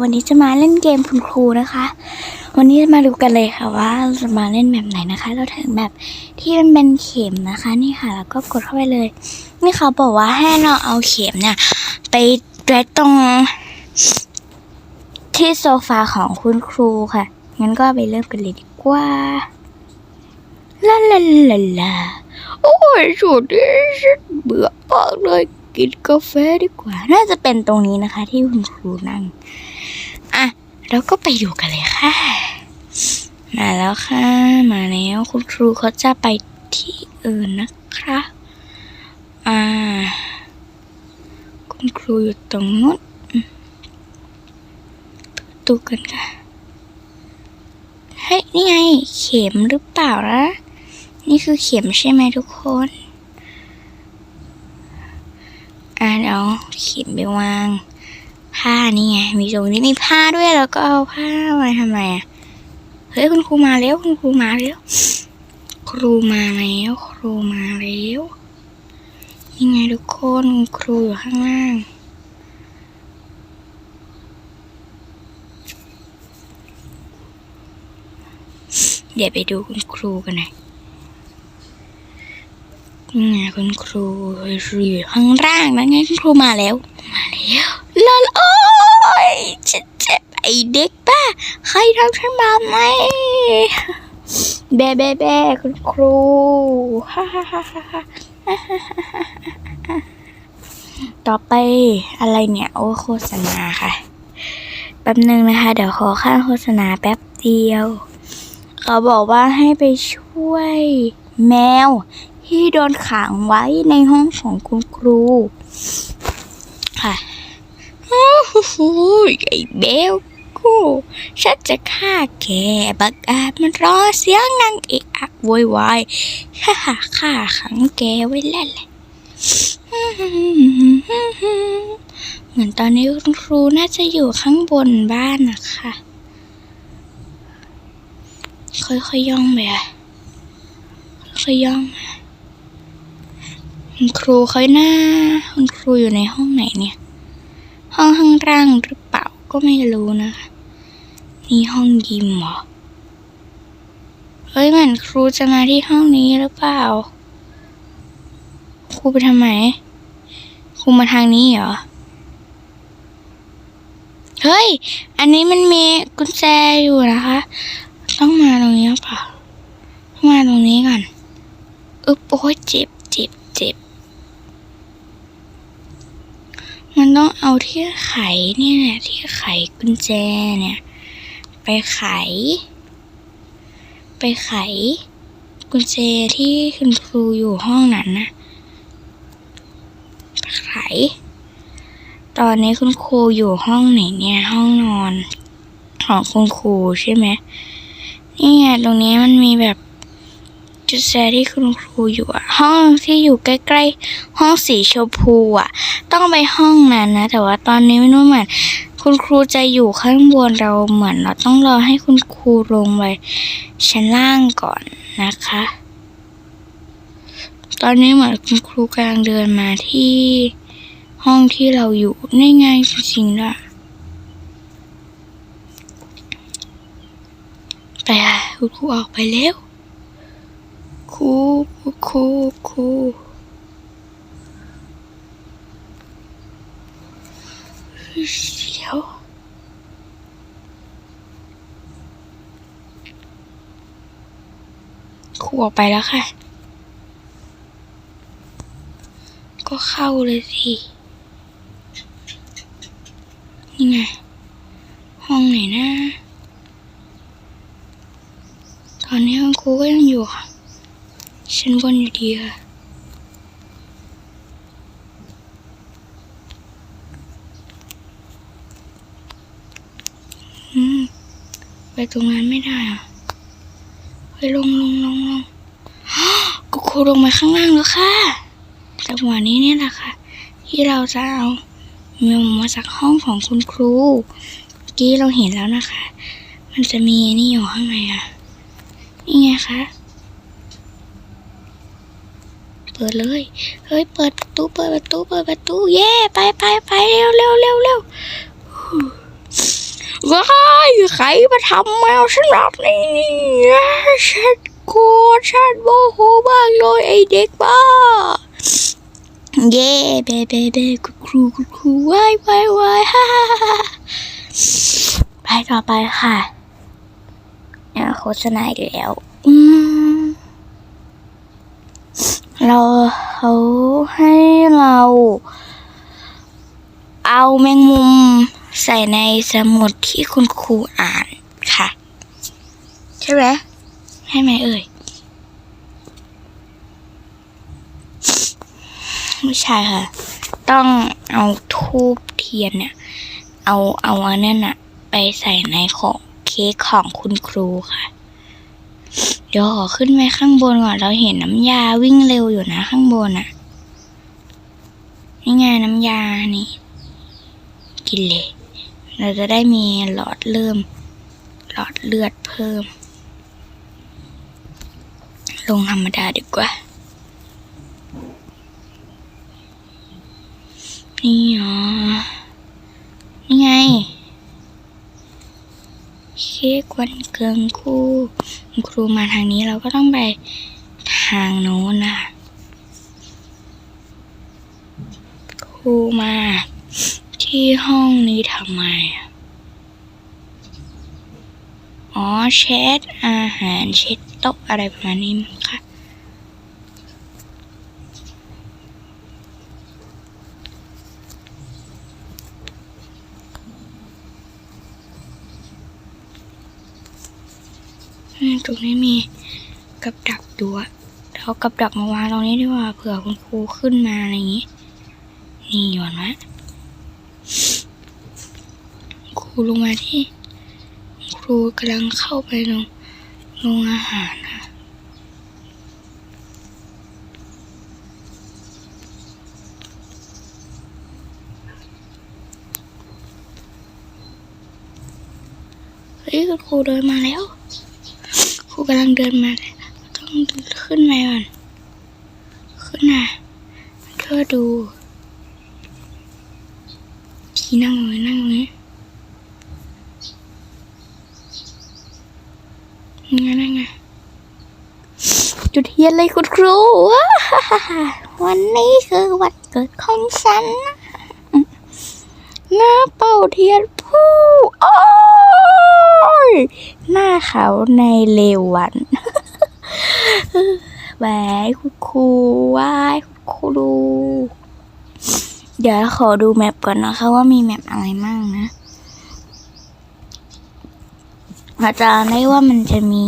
วันนี้จะมาเล่นเกมคุณครูนะคะ วันนี้มาดูกันเลยค่ะว่าจะมาเล่นแบบไหนนะคะ เราถึงแบบที่มันเป็นเข็มนะคะ นี่ค่ะแล้วก็กดเข้าไปเลย นี่เขาบอกว่าให้เราเอาเข็มเนี่ย ไปแรตรง ที่โซฟาของคุณครูค่ะ งั้นก็ไปเริ่มกันเลยดีกว่าลาลาลาลาโอ้ยสุดที่ฉันเบื่อมากเลยกินกาแฟดีกว่า น่าจะเป็นตรงนี้นะคะ ที่คุณครูนั่ง อะแล้วก็ไปดูกันเลยค่ะ มาแล้วค่ะ มาแล้วคุณครูเขาจะไปที่อื่นนะคะอ่าคุณครูอยู่ตรงนู้นดูกันค่ะ เฮ้ย นี่ไง เข็มหรือเปล่านะนี่คือเข็มใช่ไหมทุกคน อ่าเดี๋ยวเข็มไปวาง ผ้านี่ไง มีตรงนี้มีผ้าด้วยแล้วก็เอาผ้ามาทำไมอะ เฮ้ยคุณครูมาแล้วคุณครูมาแล้ว ครูมาแล้ว ครูมาแล้วยังไงทุกคนครูอยู่ข้างล่าง เดี๋ยวไปดูคุณครูกันหน่อยนี่ไงคุณครูอยู่ข้างล่างแล้วไงคุณครูมาแล้ว มาแล้ว ลาลโอ้ยเจ็บเจ็บไอเด็กป้าใครทำฉันมาไหมแบะแบะแบะคุณครูฮ่าฮ่าฮ่าฮ่าฮ่าต่อไปอะไรเนี่ย โอ้โฆษณาค่ะ แป๊บนึงนะคะ เดี๋ยวขอข้างโฆษณาแป๊บเดียว เขาบอกว่าให้ไปช่วยแมวที่โดนขังไว้ในห้องของคุณครูค่ะ หไอ้เบลกูฉันจะฆ่าแกบักอาจมันรอเสียงนางเอะอะโวยวายฮ่าฮ่าฆ่าขังแกไว้แล้วแหละเหมือนตอนนี้คุณครูน่าจะอยู่ข้างบนบ้านนะคะ ค่อยๆย่องไปค่อยๆย่องมาคุณครูค่อยหน้า คุณครูอยู่ในห้องไหนเนี่ย ห้องข้างล่างหรือเปล่าก็ไม่รู้นะคะนี่ห้องยิมเหรอ เฮ้ยเหมือนครูจะมาที่ห้องนี้หรือเปล่า ครูไปทำไม ครูมาทางนี้เหรอ เฮ้ย อันนี้มันมีกุญแจอยู่นะคะ ต้องมาตรงนี้เปล่ามาตรงนี้ก่อน อึ๊บโอ้ยเจ็บเจ็บเจ็บ มันต้องเอาที่ไขเนี่ยแหละที่ไขกุญแจเนี่ย ไปไข ไปไข กุญแจที่คุณครูอยู่ห้องนั้นนะไปไข ตอนนี้คุณครูอยู่ห้องไหนเนี่ย ห้องนอน ของคุณครูใช่ไหมนี่ไงตรงนี้มันมีแบบจุดแชร์ที่คุณครูอยู่อะ ห้องที่อยู่ใกล้ๆ ห้องสีชมพูอะต้องไปห้องนั้นนะ แต่ว่าตอนนี้ไม่รู้เหมือนคุณครูจะอยู่ข้างบนเราเหมือนเราต้องรอให้คุณครูลงไปชั้นล่างก่อนนะคะ ตอนนี้เหมือนคุณครูกำลังเดินมาที่ห้องที่เราอยู่นี่ไงจริงๆด้วยไปค่ะคุณครูออกไปแล้ว ครูคูครูเดี๋ยวครูออกไปแล้วค่ะ ก็เข้าเลยสินี่ไง ห้องไหนนะ ตอนนี้คุณครูก็ยังอยู่ค่ะ ชั้นบนอยู่ดีค่ะอืมไปตรงนั้นไม่ได้อะไปลงลงลงลงกูครูลงมาข้างล่างแล้วค่ะจังหวะนี้เนี่ยแหละค่ะ ที่เราจะเอาเมลมาจากห้องของคุณครูเมื่อกี้เราเห็นแล้วนะคะ มันจะมีนี่อยู่ข้างในอะ นี่ไงคะ เปิดเลย เฮ้ย เปิดประตู เปิดประตู เปิดประตู เย่ไปไปไปเร็วเร็วเร็วเร็วว้ายใครมาทำแมวฉันแบบนี้นี่ฉันโกรธฉันโมโหมากเลยไอเด็กบ้า เย่เบเบเบคุณครูคุณครูว้ายว้ายว้ายฮ่าฮ่าฮ่าไปต่อไปค่ะโฆษณาอีกแล้ว อืม เราเขาให้เรา เอาแมงมุมใส่ในสมุดที่คุณครูอ่านค่ะ ใช่ไหมใช่ไหมเอ่ยไม่ใช่ค่ะ ต้องเอาทูบเทียนเนี่ย เอาเอาอันนั้นอะไปใส่ในของเค้กของคุณครูค่ะ เดี๋ยวขอขึ้นไปข้างบนก่อนเราเห็นน้ำยาวิ่งเร็วอยู่นะข้างบนอะนี่ไงน้ำยานี่ กินเลย เราจะได้มีหลอดเริ่ม หลอดเลือดเพิ่ม ลงธรรมดาดีกว่า นี่อ๋อนี่ไง เค้กวันเกิงคู่ครูมาทางนี้เราก็ต้องไปทางโน้นนะครูมา ที่ห้องนี้ทำไม อ๋อเช็ดอาหารเช็ดโต๊ะอะไรประมาณนี้ งค่มตรงนี้มีกับดักอยู่อะเดี๋ยวเอากับดักมาวางตรงนี้ดีกว่าเผื่อคุณครูขึ้นมาอะไรอย่างงี้ นี่โยนไว้ครูลงมาที่ ครูกำลังเข้าไปลงโรงอาหารนะเฮ้ยคุณครูเดินมาแล้ว ครูกำลังเดินมาต้องขึ้นไปก่อนขึ้นมาเพื่อดูที่นั่งเลยนั่งเลยนั่ไงนั่งไงจุดเทียนเลยคุณครูวะวันนี้คือวันเกิดของฉันนะหน้าเป่าเทียนผู้โอ้ย หน้าเขาในเลวันแหวคุณครูว้ายคุณครู เดี๋ยวขอดูแมปก่อนนะคะว่ามีแมปอะไรมั่งนะอาจารย์ได้ว่ามันจะมี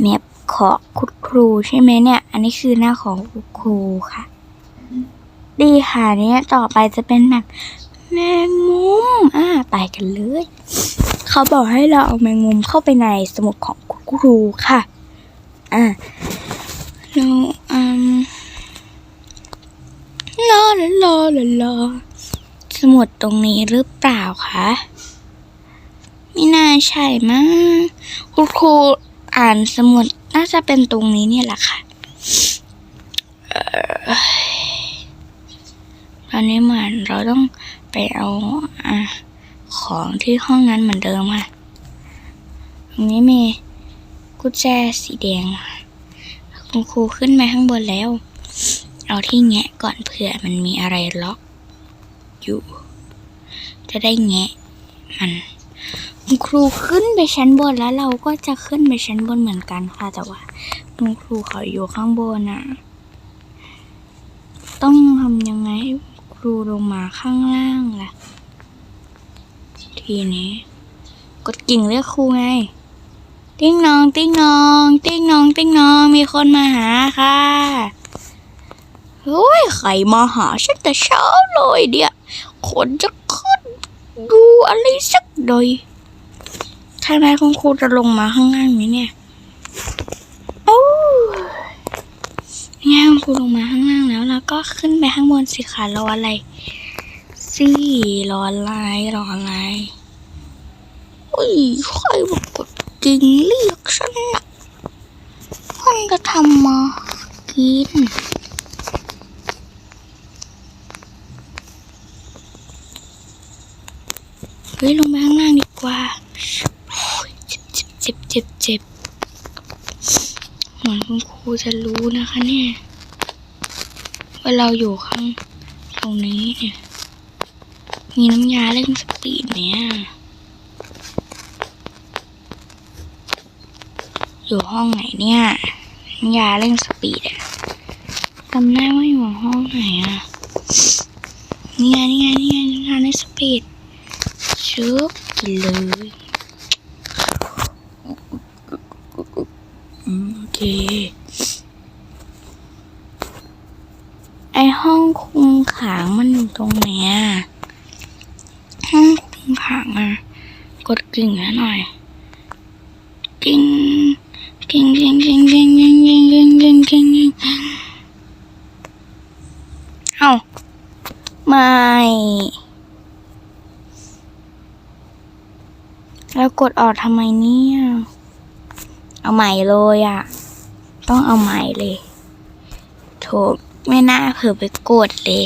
แมปของคุณครูใช่ไหมเนี่ย อันนี้คือหน้าของคุณครูค่ะ ดีค่ะเนี่ยต่อไปจะเป็นแบบแมงมุม อ่า ไปกันเลย เขาบอกให้เราเอาแมงมุมเข้าไปในสมุดของคุณครูค่ะ อ่าเราอืมลาลาลาลาลาสมุดตรงนี้หรือเปล่าคะไม่น่าใช่มั้งคุณครูอ่านสมุดน่าจะเป็นตรงนี้เนี่ยแหละค่ะเอ่อตอนนี้เหมือนเราต้องไปเอาอะ ของที่ห้องนั้นเหมือนเดิมค่ะตรงนี้มีกุญแจสีแดง คุณครูขึ้นมาข้างบนแล้ว เอาที่แงะก่อนเผื่อมันมีอะไรล็อก อยู่ จะได้แงะมัน คุณครูขึ้นไปชั้นบนแล้วเราก็จะขึ้นไปชั้นบนเหมือนกันค่ะแต่ว่า คุณครูเขาอยู่ข้างบนน่ะ ต้องทำยังไงครูลงมาข้างล่างล่ะ ทีนี้ กดกิ่งเรียกครูไง ติ้งนอง ติ้งนอง ติ้งนอง ติ้งนอง มีคนมาหาค่ะโอ้ยใครมาหาฉันแต่เช้าเลยเดียวคนจะขึ้นดูอะไรสักหน่อยใช่ไมคุณครูจะลงมาข้างล่างไหมเนี่ยโอ้ยงคุณครูลงมาข้างล่างแล้วแล้วก็ขึ้นไปข้างบนสิคะรออะไร สิรอนลน์รอไลน์อุ้ยใครบอกกินเรียกฉันนะมันจะทำมากินเฮ้ยลงไปข้างล่างดีกว่าเจ็บเจ็บเจ็บเหมือนคุณครูจะรู้นะคะเนี่ยว่าเราอยู่ข้างตรงนี้เนี่ย มีน้ำยาเร่งสปีดเนี่ย อยู่ห้องไหนเนี่ยน้ำยาเร่งสปีดอะจำได้ว่าอยู่ห้องไหนอะนี่ไงนี่ไงนี่ไงน้ำยาเร่งสปีดชุบกินเลยโอเคไอห้องคุมขังมันอยู่ตรงไหนอะห้องคุมขังอะ กิ่งหน่อยกิ่งกิ่งกิ่งกิ่งกิ่งกิ่งกิ่งกิ่งกิ่งกิ่งกิ่งเอ้าไม่แล้วกดออกทำไมเนี่ย เอาใหม่เลยอะต้องเอาใหม่เลยโถไม่น่าเผื่อไปกดเลย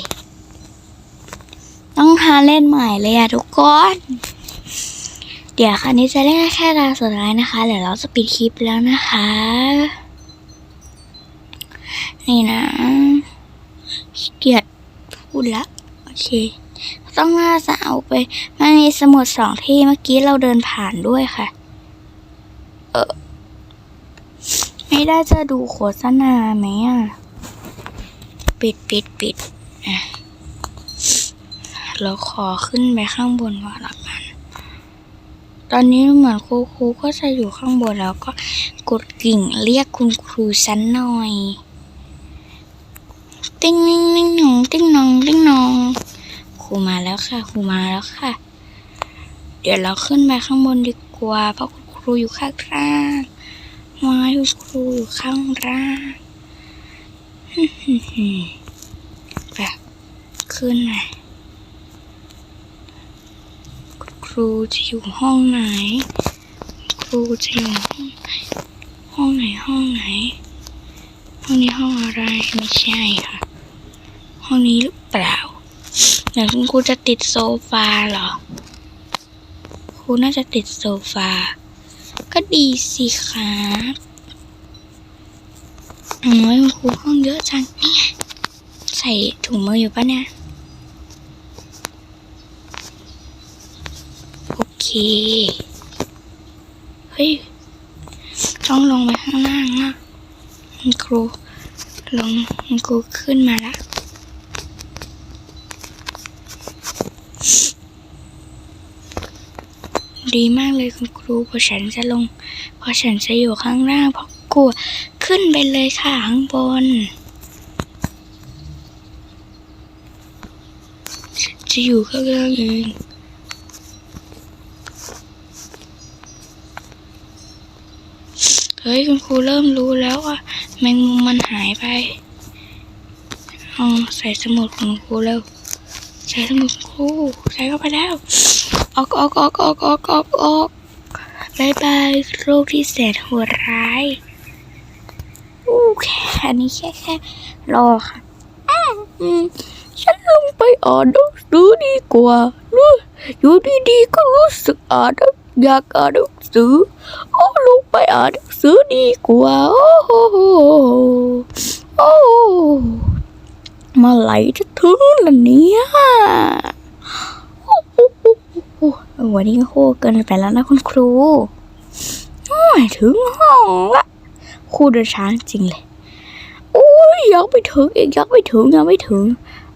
ต้องหาเล่นใหม่เลยอะทุกคน เดี๋ยวคันนี้จะเล่นแค่ตาสุดท้ายนะคะ เดี๋ยวเราจะปิดคลิปแล้วนะคะ นี่นะเกียจพูดละ โอเค ต้องน่าจะเอาไปมันมีสมุดสองที่เมื่อกี้เราเดินผ่านด้วยค่ะ เออไม่ได้จะดูโฆษณาไหมอะ ปิดปิดปิดอะเราขอขึ้นไปข้างบนก่อนละกัน ตอนนี้เหมือนครูครูก็จะอยู่ข้างบนแล้วก็กดกิ่งเรียกคุณครูชั้นหน่อย ติ้งนิ่งนิ่งนองติ้งนองติ้งนองครูมาแล้วค่ะครูมาแล้วค่ะ เดี๋ยวเราขึ้นไปข้างบนดีกว่าเพราะคุณครูอยู่ข้างล่างมาคุณครูอยู่ข้างล่างไปขึ้นมาคุณค รูจะอยู่ห้องไหน ครูจะอยู่ห้องห้องไหนห้องไหน ห้องนี้ห้องอะไรไม่ใช่ค่ะ ห้องนี้หรือเปล่าเดี๋ยวคุณครูจะติดโซฟาเหรอ ครูน่าจะติดโซฟา ก็ดีสิครับโอ้ยคุณครูห้องเยอะจังเนี่ยใส่ถุงมืออยู่ปะเนี่ย โอ เค เฮ้ย ต้องลงไปข้างล่างนะคุณครูลงคุณครูขึ้นมาละดีมากเลยคุณครูพราะฉันจะลงพราะฉันจะอยู่ข้างล่างเพราะกลัวขึ้นไปเลยค่ะข้างบน จะอยู่ข้างล่างเอง เฮ้ยคุณครูเริ่มรู้แล้วว่าแมงมุมมันหายไปเอาใส่สมุดของครูแล้วใส่สมุดครูใส่เข้าไปแล้ว ออกออกออกออกออกออกออกบายบายโรคที่แสนโหดร้ายอู้แค่นี้แค่แค่รอค่ะอืมฉันลงไปอ่านหนังสือดีกว่าเนอะอยู่ดีๆก็รู้สึกอ่านหนัง อยากอ่านหนังสือโอ้ลงไปอ่านหนังสือดีกว่าโอ้โหโอ้มาไหลจะถึงล่ะเนี่ยวันนี้ก็โหเกินไปแล้วนะคุณครูโอ้ยถึงห้องละครูเดินช้าจริงเลยโอ้ยยังไม่ถึงอีกยังไม่ถึงยังไม่ถึง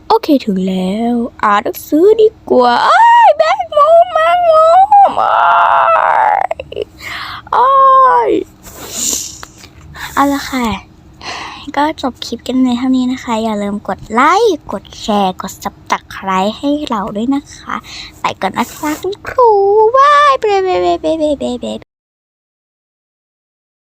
โอเคถึงแล้ว อ่านหนังสือดีกว่าอ้แบงมุมแบงมุม อ้ายอ้ยเอาละค่ะ ก็จบคลิปกันในเท่านี้นะคะ อย่าลืมกดไลค์ กดแชร์ กดซับตะใครให้เราด้วยนะคะ ไปก่อนนะคะคุณครูบายเบเบเบเบเบเบ